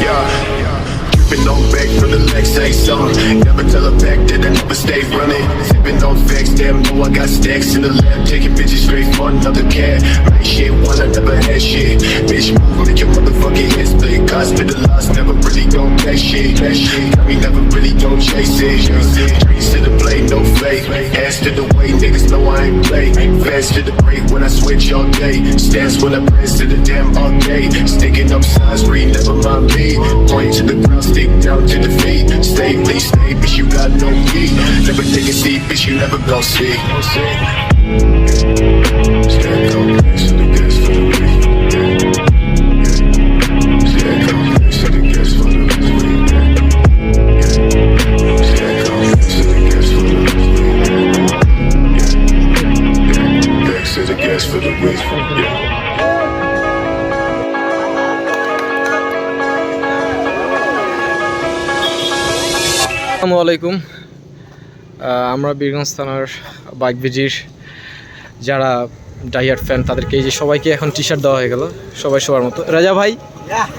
Yeah. On the something. Never tell a that I never stay running. Sipping on damn, know I got stacks in the lab. Taking bitches straight another cat. Shit, one I never had shit. Bitch, move, your head never really pay shit. Shit, never really gon' chase it. Streets to the play, no fake. Ass to the way, niggas know I ain't play. Fast to the break when I switch all day. Stance when I press to the damn day. Sticking up signs, read, never mind me. Point to the ground, stick down to the feet. Stay, please stay, bitch, you got no key. Never take a seat, bitch, you never gon' see. Stand gas for the weak. Yeah. আসসালামু আলাইকুম আহ, আমরা বীরগঞ্জ থানার bike ভিজির যারা ডাইয়ার fan তাদেরকে এই যে সবাইকে এখন টি শার্ট দেওয়া হয়ে গেল। সবাই সবার মতো। রাজা ভাই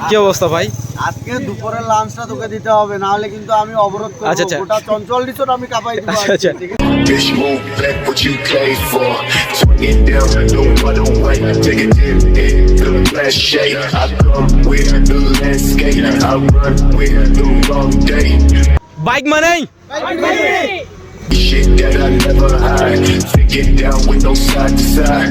কি অবস্থা ভাই? আজকে দুপুরের লাঞ্চটা তোকে দিতে হবে না হলে কিন্তু আমি অবরোধ করব আচ্ছা, আচ্ছা। গোটা চঞ্চল রিসোর্ট আমি কাপাই দিব আচ্ছা, আচ্ছা। Bitch, move back what you came for. Swing it down, no other way. Take it in, in the last shade. I come with the landscape. I run with the wrong day. Bike মানেই Shit that I never hide. Take it down with no side to side.